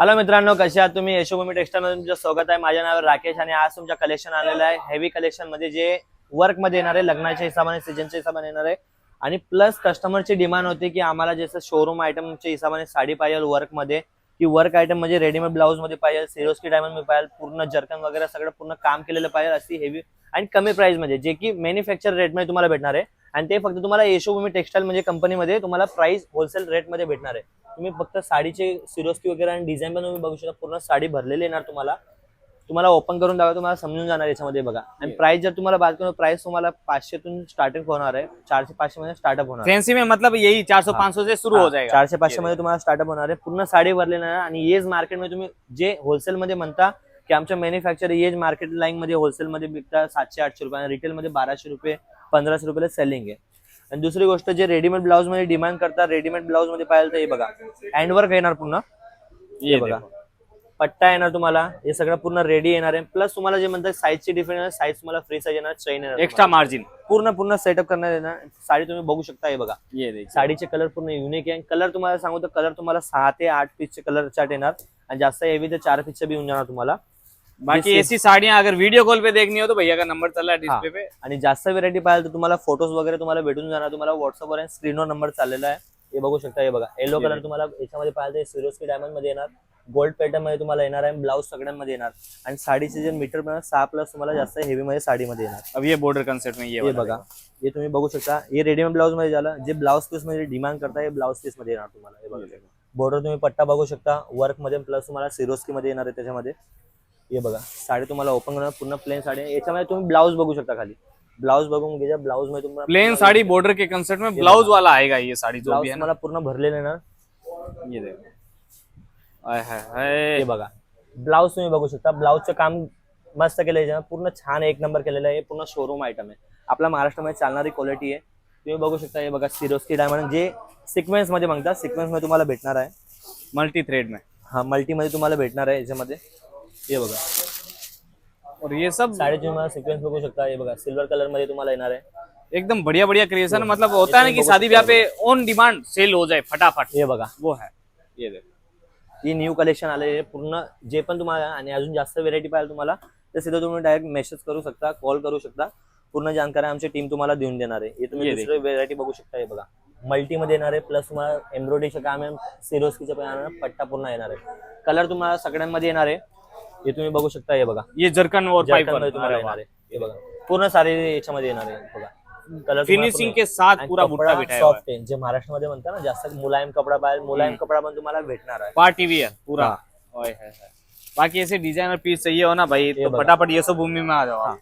Hello मित्रांनो कसे आहात तुम्ही? यशोभूमी टेक्सटाईल मध्ये तुमचं स्वागत आहे. माझ्या नाव राकेश आणि आज तुमच्या कलेक्शन आलेलं आहे. हेवी कलेक्शनमध्ये जे वर्कमध्ये येणार आहे लग्नाच्या हिशोबाने सीजनच्या हिशोबाने येणार आहे. आणि प्लस कस्टमरची डिमांड होती की आम्हाला जसं शोरूम आयटमच्या हिशोबाने साडी पाहिजे वर्कमध्ये की वर्क आयटम म्हणजे रेडीमेड ब्लाऊजमध्ये पाहिजे सिरोस्की डायमंडमध्ये पाहिजे पूर्ण जर्कन वगैरे सगळं पूर्ण काम केलेलं पाहिजे अशी हेवी आणि कमी प्राइसमध्ये जे की मॅन्युफॅक्चर रेटमध्ये तुम्हाला भेटणार आहे. आणि ते फक्त तुम्हाला यशोभूमी टेक्स्टाईल म्हणजे कंपनीमध्ये तुम्हाला प्राइस होलसेल रेटमध्ये भेटणार आहे. तुम्ही फक्त साडीचे सिरोस्की वगैरे आणि डिझाईन पण तुम्ही बघू शकता. पूर्ण साडी भरलेली येणार तुम्हाला. तुम्हाला ओपन करून द्यावं तुम्हाला समजून जाणार याच्यामध्ये बघा. आणि प्राइस जर तुम्हाला बात करू प्राइस तुम्हाला पाचशेतून स्टार्टिंग होणार आहे चारशे पाचशे मध्ये स्टार्टअप होणार आहे. फैंसी में मतलब यही चार सौ हाँ। पाँच सौ से शुरू हो जाएगा. चारशे पाचशे मध्ये तुम्हाला स्टार्टअप होणार आहे. पूर्ण साडी भरलेली आहे आणि येज मार्केटमध्ये तुम्ही जे होलसेल मध्ये म्हणता की आमच्या मॅन्युफॅक्चर येज मार्केट लाईन मध्ये होलसेल मध्ये विकता सातशे आठशे रुपये आणि रिटेल मध्ये बाराशे रुपये पंधराशे रुपयाला सेलिंग आहे. आणि दुसरी गोष्ट जे रेडीमेड ब्लाऊजमध्ये डिमांड करतात रेडीमेड ब्लाऊजमध्ये पाहिजे तर हे बघा हँडवर्क येणार पूर्ण. ये बघा. पट्टा येणार तुम्हाला हे सगळं पूर्ण रेडी येणार आहे. प्लस तुम्हाला जे म्हणतात साईजची डिफरन्स साईज तुम्हाला फ्री साईज येणार चैन येणार एक्स्ट्रा मार्जिन. पूर्ण पूर्ण सेटअप करण्यात येणार. साडी तुम्ही बघू शकता हे बघा. साडीचे कलर पूर्ण युनिक आहे. कलर तुम्हाला सांगू तर कलर तुम्हाला सहा ते आठ पीसचे कलर चार्ट येणार. आणि जास्त हेवी तर चार पीसचे बी येऊन जाणार तुम्हाला. बाकी ऐसी साड़ियाँ अगर वीडियो कॉल पे देखनी हो तो भैया का नंबर चल रहा है. हाँ। डिस्प्ले पे. आणि जास्त व्हेरायटी पाहिजे तर तुम्हाला फोटोज वगैरे तुम्हाला भेटून जाणार. तुम्हाला व्हॉट्सअपवर आणि स्क्रीनवर नंबर चाललेला आहे. हे बघू शकता हे बघा. येलो कलर तुम्हाला याच्यामध्ये पाहिजे सिरोस्की डायमंडमध्ये येणार. गोल्ड पॅटर्नमध्ये तुम्हाला येणार आहे. ब्लाऊज सगळ्यांमध्ये येणार. आणि साडीचे जे मीटर पण सहा प्लस तुम्हाला जास्त हेवी मध्ये साडीमध्ये येणार. अब ये बॉर्डर कंसेप्ट में ये हे वाला बघा. हे तुम्ही बघू शकता. हे रेडीमेड ब्लाऊजमध्ये झालं. जे ब्लाऊज पीसमध्ये डिमांड करता हे ब्लाऊज पीसमध्ये येणार तुम्हाला. हे बघा। बॉर्डर तुम्ही पट्टा बघू शकता. वर्कमध्ये प्लस तुम्हाला सिरोस्की मध्ये येणार आहे त्याच्यामध्ये. हे बघा साडी तुम्हाला ओपन करणार पूर्ण प्लेन साडी आहे. याच्यामध्ये तुम्ही ब्लाऊज बघू शकता खाली. ब्लाऊज बघून घ्या ब्लाऊजमध्ये तुम्हाला प्लेन साड़ी बॉर्डर के कंसेप्ट में ब्लाउज वाला आएगा ये साड़ी जो ब्लाऊज भी है ना? तुम्हाला पूर्ण भरलेले येणार ये देखो. आय हाय हे बघा ब्लाऊज तुम्ही बघू शकता. ब्लाऊजचं काम मस्त केलं आहे पूर्ण छान एक नंबर केलेलं आहे. पूर्ण शोरूम आयटम आहे. आपल्या महाराष्ट्रामध्ये चालणारी क्वालिटी आहे. तुम्ही बघू शकता हे बघा सिरोस्की डायमंड जे सिक्वेन्समध्ये मागता सिक्वेन्समध्ये तुम्हाला भेटणार आहे. मल्टी थ्रेड में. हा मल्टी मध्ये तुम्हाला भेटणार आहे याच्यामध्ये. हे बघा. और ये सब साडी तुम्हाला सिक्वेन्स बघू शकता. हे बघा सिल्वर कलरमध्ये तुम्हाला येणार आहे. एकदम बढ़िया बढ़िया क्रिएशन मतलब होता है ना कि शादी ब्याह पे ऑन डिमांड सेल हो जाए फटाफट। हे बघा. वो है ये देखो. ही न्यू कलेक्शन आले पूर्ण जे पण तुम्हाला आणि अजून जास्त व्हेरायटी पाहिजे तुम्हाला तर सिधं तुम्ही डायरेक्ट मेसेज करू शकता कॉल करू शकता. पूर्ण जानकारी आमची टीम तुम्हाला देऊन देणार आहे. हे तुम्ही ये दुसरी व्हेरायटी बघू शकता हे बघा. मल्टी मध्ये येणार आहे प्लस तुम्हाला एम्ब्रॉयडरीचं काम आहे सिरोस्कीचं पण येणार आहे पट्टा पूर्ण येणार आहे. कलर तुम्हाला सगळ्यांमध्ये येणार आहे. हे तुम्ही बघू शकता हे बघा. ये जरकन Jharkhand मध्ये तुम्हाला येणार आहे. हे बघा. पूर्ण सारे याच्यामध्ये येणार आहे बघा. कलर फिनिशिंग के साथ पूरा बुट्टा बिठाया हुआ है सॉफ्ट आहे. जे महाराष्ट्रामध्ये म्हणता ना जास्त मुलायम कपडा पाहिजे मुलायम कपडा पण तुम्हाला भेटणार आहे. पार्टी वियर पूरा. हाँ। ओए है, है। बाकी ऐसे डिजाइनर पीस चाहिए हो ना भाई ये तो। फटाफट ये सब भूमि में आ जाओ. हाँ।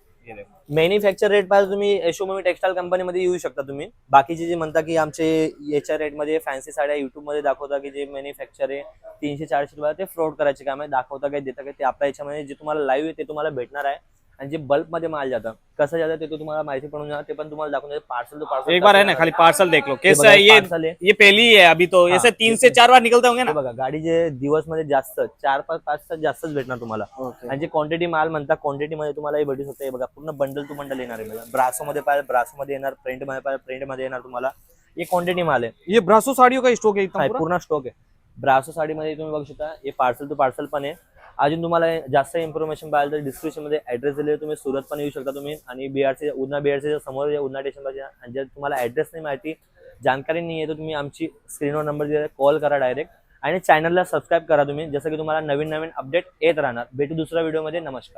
मॅन्युफॅक्चर रेट पाहिजे तुम्ही यशोभूमी टेक्सटाईल कंपनीमध्ये येऊ शकता तुम्ही. बाकीचे जे म्हणता की आमचे याच्या रेटमध्ये फॅन्सी साड्या युट्यूबमध्ये दाखवता की जे मॅन्युफॅक्चर आहे तीनशे चारशे रुपये ते फ्रॉड करायचे काम आहे दाखवता काय देता काय ते आपल्या याच्यामध्ये जे तुम्हाला लाईव्ह आहे ते तुम्हाला भेटणार आहे. आणि जे बल्कमध्ये माल जातं कसं जातं ते तो तुम्हाला माहिती पडून जाणार ते पण तुम्हाला दाखवून पार्सल टू पार्सल एक बार है ना खाली पार्सल देख लो. कैसा है ये आहे. ये पहली ही है अभी तो. हाँ, ऐसे तीन ये से चार बार निकलते होंगे ना. बघा गाडी जे दिवसमध्ये जास्त चार पाच पाच तास जास्तच भेटणार तुम्हाला. आणि जे क्वांटिटी माल म्हणता क्वांटिटी मध्ये तुम्हाला हे भेटू शकतं. हे बघा पूर्ण बंडल टू बंडल येणार आहे ब्रासो मध्ये पाहिजे ब्रासो मध्ये येणार प्रिंटमध्ये पाहिजे प्रिंटमध्ये येणार तुम्हाला. हे क्वांटिटी माल आहे. ये ब्रासो साड़ियों का स्टॉक है हा, पूरा? पूर्ण स्टॉक आहे. ब्रासो साडीमध्ये तुम्ही बघू शकता हे पार्सल टू पार्सल पण आहे. अजून तुम्हाला जास्त इन्फॉर्मेशन पाहिजे तर डिस्क्रिप्शनमध्ये ॲड्रेस ऍड्रेस दिले तुम्ही सुरत पण येऊ शकता तुम्ही. आणि बीआरसी उदना बीआरसीच्या समोर जे उदना स्टेशन पाहिजे जर तुम्हाला ऍड्रेस नाही माहिती जानकारी नाही आहे तर तुम्ही आमची स्क्रीनवर नंबर दिला कॉल करा डायरेक्ट आणि चॅनलला सबस्क्राईब करा तुम्ही. जसं की तुम्हाला नवीन नवीन अपडेट येत राहणार. भेटू दुसऱ्या व्हिडिओमध्ये नमस्कार.